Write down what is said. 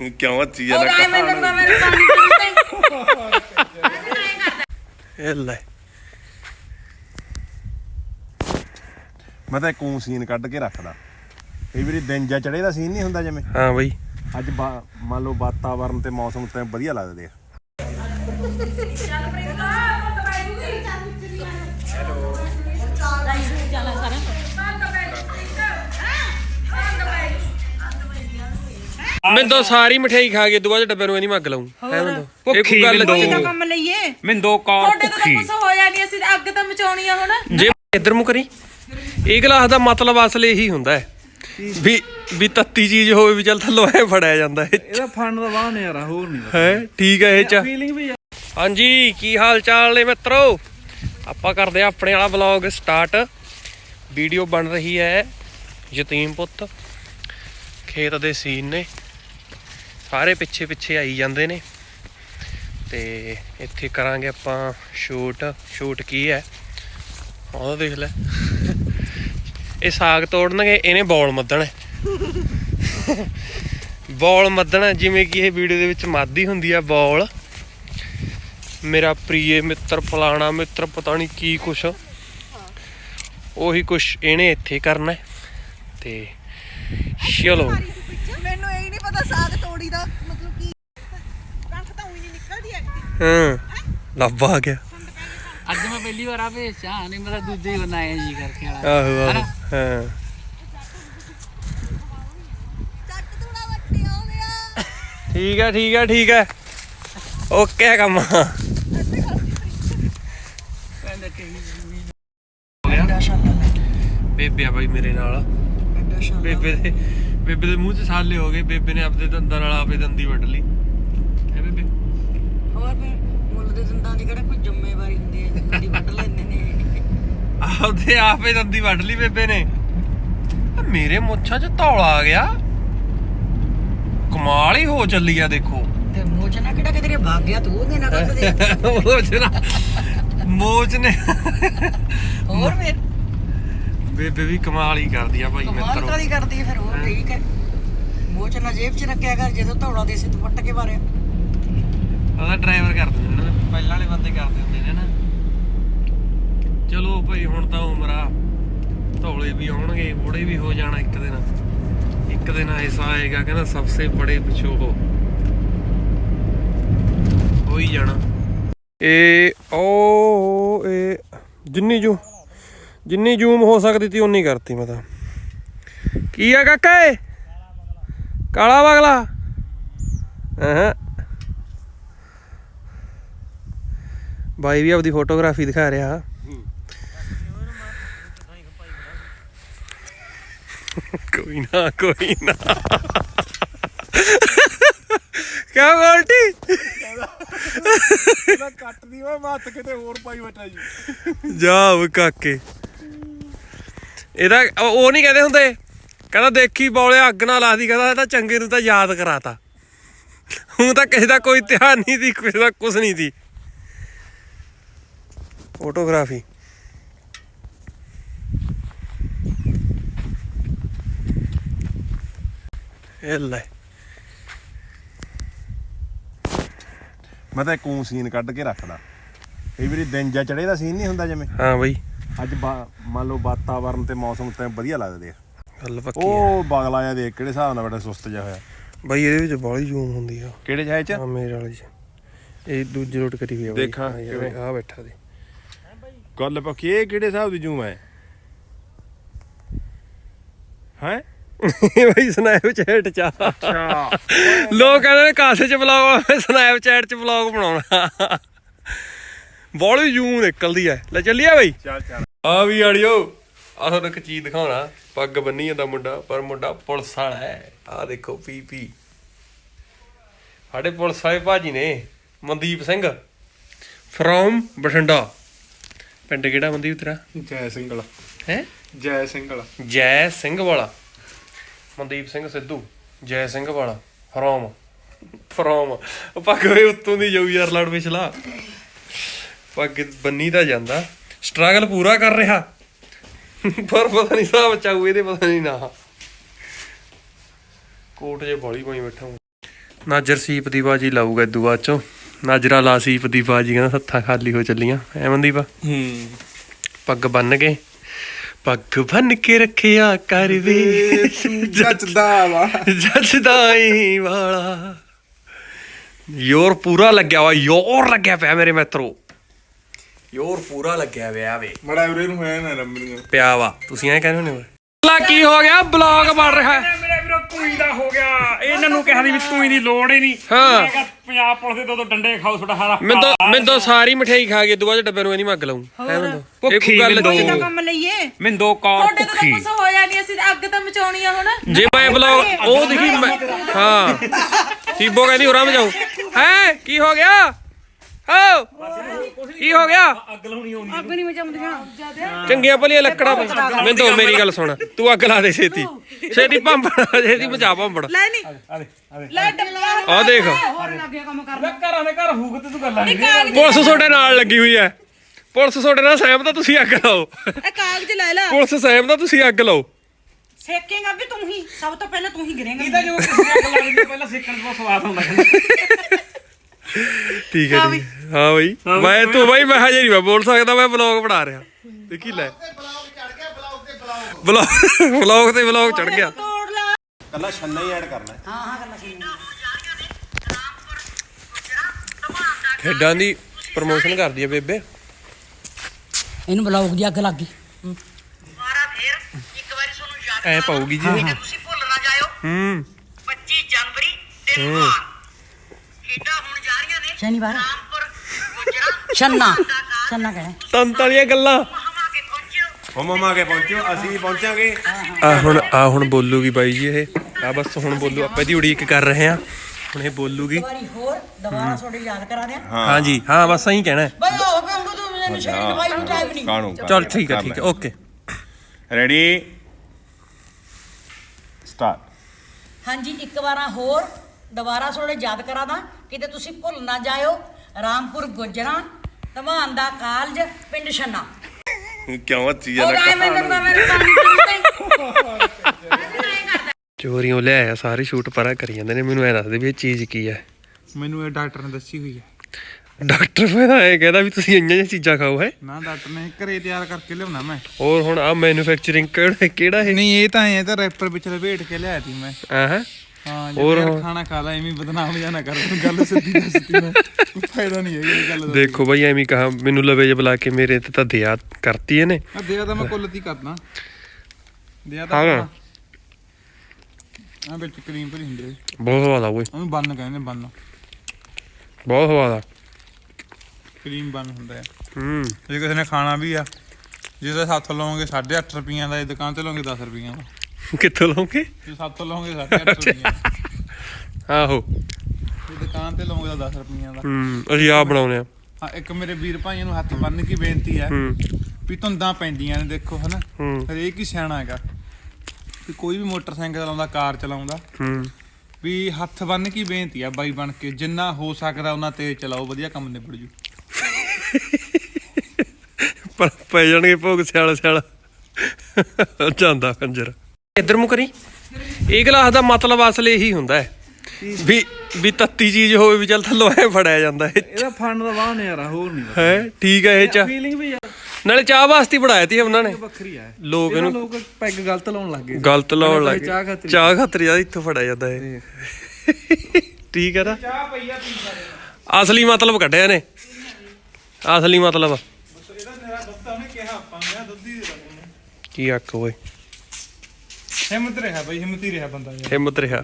ਕਿਉਂ ਉਹ ਜਾਂਦਾ ਐ ਮੈਨੂੰ ਤਾਂ ਮੇਰੇ ਪਾਣੀ ਪੀਂਦੇ ਇਹ ਲੈ ਮੈਂ ਤਾਂ ਇੱਕ ਊਂ ਸੀਨ ਕੱਢ ਕੇ ਰੱਖਦਾ ਕਈ ਵਾਰੀ ਦਿਨ ਜਾਂ ਚੜੇ ਦਾ ਸੀਨ ਨਹੀਂ ਹੁੰਦਾ ਜਿਵੇਂ ਹਾਂ ਬਈ ਅੱਜ ਬਾ- ਮੰਨ ਲਓ ਵਾਤਾਵਰਨ ਤੇ ਮੌਸਮ ਤੇ ਵਧੀਆ ਲੱਗਦੇ ਆ ਮੈਂ ਤਾਂ ਸਾਰੀ ਮਠਿਆਈ ਖਾ ਕੇ ਦੁਆ ਡੱਬੇ ਨੂੰ ਇਹ ਨਹੀਂ ਮੰਗ ਲਾਉਂ ਹੈ ਮੈਂ ਤਾਂ ਇਹ ਕੋਈ ਗੱਲ ਭੁੱਖੀ ਦਾ ਨਹੀਂ ਕੰਮ ਲਈਏ? ਮਿੰਦੋ ਕੌਰ ਤੁਹਾਡੇ ਤੋਂ ਭੁੱਖੀ। ਤਾਂ ਕੁਝ ਹੋਇਆ ਨਹੀਂ ਅਸੀਂ ਤਾਂ ਅੱਗ ਤਾਂ ਮਚਾਉਣੀ ਆ ਹੁਣ। ਜੇ ਇੱਧਰ ਨੂੰ ਕਰੀ। ਇਹ ਗਲਾਸ ਦਾ ਮਤਲਬ ਅਸਲ ਇਹੀ ਹੁੰਦਾ ਹੈ। ਵੀ ਵੀ ਤੱਤੀ ਚੀਜ਼ ਹੋਵੇ ਵੀ ਚੱਲ ਥੱਲੋਂ ਐ ਫੜਿਆ ਜਾਂਦਾ ਹੈ ਇਹਦਾ ਫਨ ਦਾ ਵਾਹ ਨਜ਼ਾਰਾ ਹੋਰ ਨਹੀਂ ਹੈ? ਠੀਕ ਹੈ ਇਹ ਚ। ਫੀਲਿੰਗ ਵੀ ਹਾਂਜੀ ਕੀ ਹਾਲ ਚਾਲ ਨੇ ਮਿੱਤਰੋ? ਆਪਾਂ ਕਰਦੇ ਆ ਆਪਣੇ ਵਾਲਾ ਵਲੌਗ ਸਟਾਰਟ ਵੀਡੀਓ ਬਣ ਰਹੀ ਹੈ ਯਤੀਮ ਪੁੱਤ। ਖੇਤ ਦੇ ਸੀਨ ਨੇ। ਸਾਰੇ ਪਿੱਛੇ ਪਿੱਛੇ ਆਈ ਜਾਂਦੇ ਨੇ। ਤੇ ਇੱਥੇ ਕਰਾਂਗੇ ਆਪਾਂ ਸ਼ੂਟ ਸ਼ੂਟ ਕੀ ਹੈ? ਉਹ ਦੇਖ ਲੈ। ਇਹ ਸਾਗ ਤੋੜਨਗੇ, ਇਹਨੇ ਬੌਲ ਮੱਦਣਾ। ਬੌਲ ਮੱਦਣਾ, ਜਿਵੇਂ ਕਿ ਇਹ ਵੀਡੀਓ ਦੇ ਵਿੱਚ ਮਾਦੀ ਹੁੰਦੀ ਆ, ਬੌਲ। ਮੇਰਾ ਪ੍ਰੀਏ ਮਿੱਤਰ, ਫਲਾਣਾ ਮਿੱਤਰ, ਪਤਾ ਨਹੀਂ ਕੀ ਕੁਛ। ਉਹੀ ਕੁਛ ਇਹਨੇ ਇੱਥੇ ਕਰਨਾ ਹੈ। ਤੇ ਚਲੋ। ਮੈਨੂੰ ਇਹ ਨਹੀਂ ਪਤਾ ਸਾਗ ਤੋੜੀ ਦਾ ਮਤਲਬ ਕੀ ਕਣਕ ਤਾਂ ਉਹੀ ਨਹੀਂ ਨਿਕਲਦੀ ਐ ਹਾਂ। ਲੱਭ ਆ ਗਿਆ। ਅੱਜ ਮੈਂ ਪਹਿਲੀ ਵਾਰ ਆ ਭੇਜਿਆ ਨਹੀਂ ਮੇਰਾ ਦੂਜੇ ਹੀ ਬਣਾਇਆ ਜੀ ਕਰਕੇ ਵਾਲਾ। ਆਹੋ ਆਹੋ। ਹਾਂ। ਚੱਟ ਥੋੜਾ ਵੱਟੇ ਹੋ ਗਿਆ। ਠੀਕ ਹੈ ਠੀਕ ਹੈ ਠੀਕ ਹੈ। ਓਕੇ ਹੈ ਕੰਮ। ਬੇਬੇ ਆ ਬਾਈ ਮੇਰੇ ਨਾਲ। ਬੇਬੇ ਦੇ ਬੇਬੇ ਦੇ ਮੂੰਹ 'ਚ ਛਾਲੇ ਹੋ ਗਏ ਬੇਬੇ ਨੇ ਆਪਦੇ ਦੰਦਾਂ ਨਾਲ ਆਪੇ ਦੰਦੀ ਵੱਢ ਲਈ। ਹੈ ਬੇਬੇ? ਹੋਰ ਫਿਰ ਮੁੱਲ ਦੇ ਦੰਦਾਂ ਦੀ ਕਿਹੜਾ ਕੋਈ ਜ਼ਿੰਮੇਵਾਰੀ ਹੁੰਦੀ ਹੈ? ਦੰਦੀ ਵੱਢ ਲੈਂਦੇ ਨੇ। ਆਪਦੇ ਆਪੇ ਦੰਦੀ ਵੱਢ ਲਈ ਬੇਬੇ ਨੇ। ਮੇਰੇ ਮੁੱਛਾਂ 'ਚ ਧੌਲਾ ਆ ਗਿਆ। ਕਮਾਲ ਹੀ ਹੋ ਚੱਲੀ ਆ ਦੇਖੋ। ਤੇ ਮੋਚ ਨਾ ਕਿਹੜਾ ਕਿਤੇ ਭਾਗ ਗਿਆ ਤੂੰ ਉਹਦੇ ਨਾਲ ਕੱਢ ਦੇ ਮੋਚ ਨਾ ਮੋਚ ਨੇ ਹੋਰ ਫਿਰ? ਬੇਬੇ ਵੀ ਕਮਾਲ ਹੀ ਕਰਦੀ ਆ ਭਾਈ ਕਮਾਲ ਮਿੱਤਰੋ ਕਾਦੀ ਕਰਦੀ ਹੈ ਫਿਰ ਹੋਰ ਠੀਕ ਹੈ। ਮੋਚ ਨਾ ਜੇਬ 'ਚ ਰੱਖਿਆ ਕਰ ਜਦੋਂ ਧੌੜਾ ਦੇ ਸਿੱਧ ਵੱਟ ਕੇ ਮਾਰਿਆ। ਉਹਦਾ ਡਰਾਈਵਰ ਕਰਦੇ ਨੇ ਨਾ ਪਹਿਲਾਂ ਵਾਲੇ ਬੰਦੇ ਕਰਦੇ ਹੁੰਦੇ ਨੇ ਨਾ। ਚਲੋ ਭਾਈ ਹੁਣ ਤਾਂ ਉਮਰ ਆ। ਧੌਲੇ ਵੀ ਆਉਣਗੇ ਬੁੜੇ ਵੀ ਹੋ ਜਾਣਾ ਇੱਕ ਦਿਨ। ਇੱਕ ਦਿਨ ਐਸਾ ਆਏਗਾ ਕਹਿੰਦਾ ਸਭ ਸੇ ਬੜੇ ਪਿਛੋ ਹੋ ਹੋ ਹੀ ਜਾਣਾ। ਇਹ ਓ ਇਹ ਜਿੰਨੀ ਜੂ। ਜਿੰਨੀ ਜ਼ੂਮ ਹੋ ਸਕਦੀ ਤੀ ਉਨੀ ਕਰਤੀ ਮੈਂ ਤਾਂ। ਕੀ ਆ ਕਾਕਾ ਏ? ਕਾਲਾ ਬਗਲਾ। ਹਾਂ ਬਾਈ ਵੀ ਆਪਦੀ ਫੋਟੋਗ੍ਰਾਫੀ ਦਿਖਾ ਰਿਹਾ। ਕੋਈ ਨਾ ਕੋਈ ਨਾ। ਕਿਆ ਗੋਲਟੀ? ਕੱਟ ਦੀ ਵਾ ਮੱਤ ਕਿਤੇ ਹੋਰ ਪਾਈ ਬੈਠਾ ਜੀ। ਜਾ ਕਾਕੇ। ਇਹਦਾ ਉਹ ਨਹੀਂ ਕਹਿੰਦੇ ਹੁੰਦੇ। ਕਹਿੰਦਾ ਦੇਖੀ ਬੌਲੇ ਅੱਗ ਨਾ ਲਾਦੀ ਕਹਿੰਦਾ ਇਹ ਤਾਂ ਚੰਗੇ ਨੂੰ ਤਾਂ ਯਾਦ ਕਰਾਤਾ। ਹੁਣ ਤਾਂ ਕਿਸੇ ਦਾ ਕੋਈ ਧਿਆਨ ਨਹੀਂ ਦੀ ਕਿਸੇ ਦਾ ਕੁਝ ਨਹੀਂ ਦੀ ਫੋਟੋਗ੍ਰਾਫੀ ਇਹ ਲੈ। ਮੈਂ ਤਾਂ ਇੱਕ ਸੀਨ ਕੱਢ ਕੇ ਰੱਖਦਾ। ਕਈ ਵਾਰੀ ਦਿਨ ਜਾਂ ਚੜੇ ਦਾ ਸੀਨ ਨਹੀਂ ਹੁੰਦਾ ਜਿਵੇਂ। ਹਾਂ ਬਈ। ਅੱਜ ਬਾ- ਮੰਨ ਲਓ ਵਾਤਾਵਰਨ ਤੇ ਮੌਸਮ ਤੇ ਵਧੀਆ ਲੱਗਦੇ ਆ। ਗੱਲ ਪੱਕੀ ਆ। ਉਹ ਬਗਲਾ ਜਿਹਾ ਦੇਖ ਕਿਹੜੇ ਹਿਸਾਬ ਨਾਲ ਬੜਾ ਸੁਸਤ ਜਿਹਾ ਹੋਇਆ? ਬਈ ਇਹਦੇ ਵਿੱਚ ਬਾਲੀ ਜ਼ੂਮ ਹੁੰਦੀ ਆ। ਕਿਹੜੇ ਜਾਏ ਚ? ਆ ਮੇਰੇ ਵਾਲੀ ਚ। ਇਹ ਦੂਜੀ ਰੋਟ ਕਰੀ ਹੋਈ ਆ ਬਈ। ਦੇਖਾਂ ਹਾਂ ਯਾਰ, ਕਿਵੇਂ? ਆ ਬੈਠਾ ਦੇ। ਗੱਲ ਪੱਕੀ ਇਹ ਕਿਹੜੇ ਹਿਸਾਬ ਦੀ ਜੂਮ ਹੈ ਹੈ? ਬਈ ਸਨੈਪਚੈਟ ਚ ਆ। ਅੱਛਾ। ਲੋਕ ਕਹਿੰਦੇ ਨੇ ਕਾਸੇ ਚ ਵਲੌਗ ਸਨੈਪਚੈਟ ਚ ਵਲੌਗ ਬਣਾਉਣਾ। ਬੋਲੀ ਜ਼ੂਮ ਨਿਕਲਦੀ ਐ। ਲੈ ਚੱਲੀਏ ਬਈ। ਚੱਲ ਚੱਲ। ਆ ਵੀ ਆੜਿਓ ਆ ਤੁਹਾਨੂੰ ਇੱਕ ਚੀਜ਼ ਦਿਖਾਉਣਾ। ਪੱਗ ਬੰਨੀ ਜਾਂਦਾ ਮੁੰਡਾ ਪਰ ਮੁੰਡਾ ਪੁਲਿਸ ਵਾਲਾ ਹੈ ਆ ਦੇਖੋ ਪੀ ਪੀ। ਸਾਡੇ ਪੁਲਿਸ ਵਾਲੇ ਭਾਜੀ ਨੇ ਮਨਦੀਪ ਸਿੰਘ ਫਰੋਮ ਬਠਿੰਡਾ। ਪਿੰਡ ਕਿਹੜਾ ਮਨਦੀਪ ਤੇਰਾ? ਜੈ ਸਿੰਘਲਾ ਹੈ? ਜੈ ਸਿੰਘਲਾ ਜੈ ਸਿੰਘ ਵਾਲਾ। ਮਨਦੀਪ ਸਿੰਘ ਸਿੱਧੂ ਜੈ ਸਿੰਘ ਵਾਲਾ। ਫਰੋਮ। ਫਰੋਮ। ਉਹ ਪੱਗ ਵੇ ਉੱਤੋਂ ਦੀ ਜਾਊ ਯਾਰ ਲੜ ਪਿਛਲਾ। ਪੱਗ ਬੰਨੀ ਤਾਂ ਜਾਂਦਾ। ਸਟਰਗਲ ਪੂਰਾ ਕਰ ਰਿਹਾ। ਪਰ ਪਤਾ ਨਹੀਂ ਸਾਹ ਬਚਾਊ ਇਹਦੇ ਪਤਾ ਨਹੀਂ ਨਾ। ਕੋਟ ਜੇ ਬੋਲੀ ਪਾਈ ਬੈਠਾ ਹੂੰ ਨਾਜਰ ਸੀਪ ਦੀ ਬਾਜੀ ਲਾਊਗਾ ਇਦੂ ਬਾਅਦ ਚੋਂ। ਨਾਜਰਾ ਲਾ ਸੀਪ ਦੀ ਬਾਜੀ ਕਹਿੰਦਾ ਹੱਥਾਂ ਖਾਲੀ ਹੋ ਚੱਲੀਆਂ। ਐਮਨਦੀਪ ਹੂੰ। ਪੱਗ ਬੰਨ ਕੇ ਪੱਗ ਬੰਨ ਕੇ ਰੱਖਿਆ ਕਰ ਵੇ। ਜੱਜਦਾ ਵਾ। ਜੱਜਦਾ ਈ ਵਾਲਾ। ਯੋਰ ਪੂਰਾ ਲੱਗਿਆ ਵਾ ਯੋਰ ਲੱਗਿਆ ਪਿਆ ਮੇਰੇ ਮਿੱਤਰੋ। ਯੋਰ ਪੂਰਾ ਲੱਗਿਆ ਪਿਆ ਵੇ। ਮੜਾ ਉਰੇ ਨੂੰ ਹੋਇਆ ਨਾ ਰੰਮੀ ਨੂੰ ਪਿਆ ਵਾ। ਤੁਸੀਂ ਐਂ ਕਹਿੰਦੇ ਹੁੰਦੇ ਲਾ ਕੀ ਹੋ ਗਿਆ? ਬਲੌਗ ਬਣ ਰਿਹਾ ਹੈ। ਮੇਰੇ ਵੀਰੋ ਤੂੰ ਦਾ ਹੋ ਗਿਆ। ਇਹਨਾਂ ਨੂੰ ਕਿਹਾ ਦੀ ਵੀ ਤੂੰ ਦੀ ਲੋੜ ਹੀ ਨਹੀਂ। ਹਾਂ। ਮੈਂ ਕਿਹਾ ਪੰਜਾਬ ਪੁਲਿਸ ਦੇ ਦੋ ਦੋ ਡੰਡੇ ਖਾਓ ਤੁਹਾਡਾ ਸਾਰਾ ਮੈਂ ਤਾਂ ਮੈਂ ਤਾਂ ਸਾਰੀ ਮਠਿਆਈ ਖਾ ਕੇ ਦੁਬਾਰਾ ਡੱਬੇ ਨੂੰ ਇਹਦੀ ਮੱਗ ਲਾਉਂ ਐ ਮੈਂ ਇਹ ਕੋਈ ਭੁੱਖੀ ਗੱਲ ਮਿੰਦੋ। ਨਹੀਂ। ਕੰਮ ਲਈਏ। ਮਿੰਦੋ ਕੌਰ ਤੁਹਾਡੇ ਤੋਂ ਤਾਂ ਕੁਝ ਹੋਇਆ ਨਹੀਂ ਅਸੀਂ ਤਾਂ ਅੱਗ ਤਾਂ ਮਚਾਉਣੀ ਆ ਹੁਣ। ਜੇ ਮੈਂ ਬਲੌਗ ਉਹ ਦੇਖੀ ਮੈਂ ਹਾਂ। ਸੀਬੋ ਕਹਿੰਦੀ ਹੋਰਾਂ ਮਜਾਉ ਹੈ? ਕੀ ਹੋ ਗਿਆ? ਹੋ ਕੀ ਹੋ ਗਿਆ? ਅੱਗ ਨਹੀਂ ਮਚਾਉਂਦੀਆਂ ਚੰਗੀਆਂ ਭਲੀਆਂ ਲੱਕੜਾਂ ਮੈਂ ਦੋ ਮੇਰੀ ਗੱਲ ਸੁਣ। ਤੂੰ ਅੱਗ ਲਾ ਦੇ ਛੇਤੀ। ਛੇਤੀ ਭੰਬੜ ਛੇਤੀ ਮਚਾ ਭੰਬੜ। ਲੈ ਨਹੀਂ ਲੈ ਡੱਬਾ। ਆ ਦੇਖ। ਘਰਾਂ ਦੇ ਘਰ ਹੂਕ ਤੇ ਤੂੰ ਗੱਲਾਂ ਨਹੀਂ ਪੁਲਿਸ ਤੁਹਾਡੇ ਨਾਲ ਲੱਗੀ ਹੋਈ ਹੈ। ਪੁਲਿਸ ਤੁਹਾਡੇ ਨਾਲ ਸਹਿਮਤ ਆ ਤੁਸੀਂ ਅੱਗ ਲਾਓ। ਇਹ ਕਾਗਜ਼ ਲੈ ਲੈ। ਪੁਲਿਸ ਸਹਿਮਤ ਆ ਤੁਸੀਂ ਅੱਗ ਲਾਓ। ਸੇਕੇਗਾ ਵੀ ਤੂੰ ਹੀ। ਸਭ ਤੋਂ ਪਹਿਲਾਂ ਤੂੰ ਹੀ ਗਿਰੇਂਗਾ। ਇਹਦਾ ਜੋ ਅੱਗ ਲੱਗਦੀ ਪਹਿਲਾਂ ਸਿੱਖਣ ਦਾ ਸਵਾਦ ਹੁੰਦਾ ਠੀਕ ਹੈ ਜੀ। ਹਾਂ ਬਈ। ਮੈਂ ਤੂੰ ਬਈ ਮੈਂ ਹਜੇ ਨਹੀਂ ਮੈਂ ਬੋਲ ਸਕਦਾ ਮੈਂ ਬਲੌਗ ਬਣਾ ਰਿਹਾ। ਦੇਖੀ ਲੈ। ਬਲੌਗ ਬਲੌਗ ਤੇ ਬਲੌਗ। ਚੜ ਗਿਆ। ਕੱਲਾ ਛੰਨਾ ਹੀ ਐਡ ਕਰਨਾ। ਖੇਡਾਂ ਦੀ ਪ੍ਰਮੋਸ਼ਨ ਕਰਦੀ ਹੈ ਬੇਬੇ। ਇਹਨੂੰ ਬਲੌਗ ਦੀ ਅੱਗ ਲੱਗ ਗਈ। ਦੁਬਾਰਾ ਫੇਰ ਇੱਕ ਵਾਰੀ ਤੁਹਾਨੂੰ ਯਾਦ ਐ ਪਾਉਗੀ ਜੀ। ਤੁਸੀਂ ਭੁੱਲ ਨਾ ਜਾਇਓ। ਹੂੰ। 25 ਜਨਵਰੀ ਦਿਨਵਾਰ ਖੇਡਾਂ ਹੁਣ ਜਾ ਰਹੀਆਂ ਨੇ ਸ਼ਨੀਵਾਰ ਰਾਮਪੁਰ ਗੁਜਰਾ ਛੰਨਾ। ਛੰਨਾ ਕਹਿਣਾ ਤੰਤ ਵਾਲੀਆਂ ਗੱਲਾਂ। ਮਹਾਮਾ ਕੇ ਪਹੁੰਚਿਓ। ਹੋ ਮਮਾ ਕੇ ਪਹੁੰਚਿਓ ਅਸੀਂ ਵੀ ਪਹੁੰਚਾਂਗੇ ਆ ਹੁਣ ਆ ਹੁਣ ਬੋਲੂਗੀ ਬਾਈ ਜੀ ਇਹ। ਆ ਬਸ ਹੁਣ ਬੋਲੂ ਆਪਾਂ ਦੀ ਉਡੀਕ ਕਰ ਰਹੇ ਆ ਹੁਣ ਇਹ ਬੋਲੂਗੀ। ਵਾਰੀ ਹੋਰ ਦੁਬਾਰਾ ਤੁਹਾਡੇ ਯਾਦ ਕਰਾ ਦਿਆਂ। ਹਾਂਜੀ ਹਾਂ ਬਸ ਐਂ ਕਹਿਣਾ ਹੈ। ਬਈ ਉਹ ਬੰਗੂ ਤੂੰ ਮੈਨੂੰ ਸ਼ੇਰੀ ਦਵਾਈ ਨੂੰ ਟਾਈਮ ਨਹੀਂ। ਕਾਣੂ ਚੱਲ ਠੀਕ ਹੈ ਠੀਕ ਹੈ ਓਕੇ। ਰੈਡੀ ਸਟਾਰਟ ਹਾਂਜੀ ਇੱਕ ਵਾਰਾਂ ਹੋਰ। ਦੁਬਾਰਾ ਤੁਹਾਡੇ ਯਾਦ ਕਰਾ ਦਾਂ ਕਿਤੇ ਤੁਸੀਂ ਭੁੱਲ ਨਾ ਜਾਇਓ। ਰਾਮਪੁਰ ਗੁਜਰਾ ਧਮਾਨ ਦਾ ਕਾਲਜ ਪਿੰਡ ਛੰਨਾ। ਕਿਉਂ ਹੱਸੀ ਉਹ ਗਾਇ ਮੈਂ ਕਰਦਾ ਮੇਰੇ ਪਾਣੀ ਤੇ ਚੋਰੀਆਂ ਲੈ ਆਇਆ ਸਾਰੇ ਸ਼ੂਟ ਪਰਾਂ ਕਰੀ ਜਾਂਦੇ ਨੇ। ਮੈਨੂੰ ਐ ਦੱਸਦੇ ਵੀ ਇਹ ਚੀਜ਼ ਕੀ ਹੈ? ਮੈਨੂੰ ਇਹ ਡਾਕਟਰ ਨੇ ਦੱਸੀ ਹੋਈ ਹੈ। ਡਾਕਟਰ ਫਿਰ ਐ ਕਹਿੰਦਾ ਵੀ ਤੁਸੀਂ ਇੰਨੀਆਂ ਜਿਹੀਆਂ ਚੀਜ਼ਾਂ ਖਾਓ ਹੈ? ਨਾ ਡਾਕਟਰ ਨੇ ਘਰੇ ਤਿਆਰ ਕਰਕੇ ਲਿਆਉਣਾ ਮੈਂ। ਹੋਰ ਹੁਣ ਆ ਮੈਨੂਫੈਕਚਰਿੰਗ ਕਿਹੜਾ ਕਿਹੜਾ ਇਹ? ਨਹੀਂ ਇਹ ਤਾਂ ਐ ਤਾਂ ਰੈਪਰ ਵਿੱਚ ਲਪੇਟ ਕੇ ਲਿਆਇਆ ਸੀ ਮੈਂ। ਆਹ। ਹਾਂ ਯਾਰ? ਖਾਣਾ ਖਾ ਲਾ ਐਵੇਂ ਬਦਨਾਮ ਜਾਂ ਨਾ ਕਰ। ਗੱਲ ਸਿੱਧੀ ਦੱਸਦੀ ਮੈਂ ਕੋਈ ਫਾਇਦਾ ਨਹੀਂ ਹੈਗਾ ਇਹ ਗੱਲ ਦਾ। ਦੇਖੋ ਬਈ ਐਵੇਂ ਕਹਾ ਮੈਨੂੰ ਲਵੇ ਜੇ ਬੁਲਾ ਕੇ ਮੇਰੇ ਤੇ ਤਾਂ ਦਿਆ ਕਰਤੀ ਇਹਨੇ। ਆ ਦਿਆ ਤਾਂ ਮੈਂ ਕੁੱਲਤੀ ਕਰਦਾ। ਦਿਆ ਤਾਂ ਹਾਂ। ਆ ਵਿੱਚ ਕਰੀਮ ਭਰੀ ਹੁੰਦੀ ਹੈ ਬਹੁਤ ਸਵਾਦ ਆ ਓਏ। ਉਹਨੂੰ ਬੰਨ ਕਹਿੰਦੇ ਬੰਨ। ਬਹੁਤ ਸਵਾਦ ਆ। ਕਰੀਮ ਬੰਨ ਹੁੰਦਾ ਹੈ ਹੂੰ। ਜੇ ਕਿਸੇ ਨੇ ਖਾਣਾ ਵੀ ਆ ਜੇ ਤਾਂ ਸੱਤ ਲਓਗੇ 8.5 ਰੁਪਈਆਂ ਦਾ ਇਹ ਦੁਕਾਨ ਤੇ ਲਓਗੇ 10 ਰੁਪਈਆਂ ਦਾ। ਕਿੱਥੋਂ ਲਓਗੇ? ਜੇ ਸੱਤ ਲਓਗੇ 8.5 ਰੁਪਈਆਂ। ਦਾ। ਆਹੋ। ਜੇ ਦੁਕਾਨ ਤੇ ਲਓਗੇ ਤਾਂ 10 ਰੁਪਈਆਂ ਦਾ। ਹੂੰ ਅਸੀਂ ਆਪ ਬਣਾਉਨੇ ਆ ਹਾਂ ਇੱਕ ਮੇਰੇ ਵੀਰ ਭਾਈਆਂ ਨੂੰ ਹੱਥ ਬੰਨ ਕੇ ਬੇਨਤੀ ਹੈ ਹੂੰ। ਵੀ ਧੁੰਦਾਂ ਪੈਂਦੀਆਂ ਨੇ ਦੇਖੋ ਹਨਾ? ਹੂੰ। ਹਰੇਕ ਹੀ ਸਿਆਣਾ ਹੈਗਾ। ਵੀ ਕੋਈ ਵੀ ਮੋਟਰਸਾਈਕਲ ਚਲਾਉਂਦਾ ਕਾਰ ਚਲਾਉਂਦਾ। ਹੂੰ। ਵੀ ਹੱਥ ਬੰਨ ਕੇ ਬੇਨਤੀ ਆ ਬਾਈ ਬਣ ਕੇ ਜਿੰਨਾ ਹੋ ਸਕਦਾ ਉਹਨਾਂ ਤੇਜ਼ ਚਲਾਓ ਵਧੀਆ ਕੰਮ ਨਿਬੜ ਜੂ। ਪਰ ਪੈ ਜਾਣਗੇ ਭੋਗ ਸਿਆਲ ਸਿਆਲ। ਜਾਂਦਾ ਕੰਜਰ ਇੱਧਰ ਨੂੰ ਕਰੀ? ਇਹ ਗਲਾਸ ਦਾ ਮਤਲਬ ਅਸਲ ਇਹੀ ਹੁੰਦਾ ਹੈ ਵੀ ਵੀ ਤੱਤੀ ਚੀਜ਼ ਹੋਵੇ ਵੀ ਚੱਲ ਥੱਲੋਂ ਐ ਫੜਿਆ ਜਾਂਦਾ ਹੈ। ਇਹਦਾ ਫੰਡ ਦਾ ਵਾਹ ਨਜ਼ਾਰਾ ਹੋਰ ਨਹੀਂ ਹੈ ਠੀਕ ਹੈ ਇਹ ਚਾ ਫੀਲਿੰਗ ਵੀ ਯਾਰ। ਨਾਲੇ ਚਾਹ ਵਾਸਤੇ ਹੀ ਬਣਾਇਆ ਤੀ ਉਹਨਾਂ ਨੇ। ਵੱਖਰੀ ਆ ਲੋਕ ਇਹਨੂੰ ਲੋਕ ਪੈਗ ਗਲਤ ਲਾਉਣ ਲੱਗ ਗਏ। ਗਲਤ ਲਾਉਣ ਲੱਗ ਚਾਹ ਗਏ ਖਾਤਰ। ਚਾਹ ਯਾਰ ਇੱਥੋਂ ਫੜਿਆ ਜਾਂਦਾ ਇਹ। ਠੀਕ ਹੈ ਨਾ? ਅਸਲੀ ਮਤਲਬ ਕੱਢਿਆ ਨੇ ਅਸਲੀ ਮਤਲਬ। ਕੀ ਆਖ ਓਏ। ਹਿੰਮਤ ਰਿਹਾ ਬਈ ਹਿੰਮਤ ਹੀ ਰਿਹਾ ਬੰਦਾ ਯਾਰ। ਹਿੰਮਤ ਰਿਹਾ।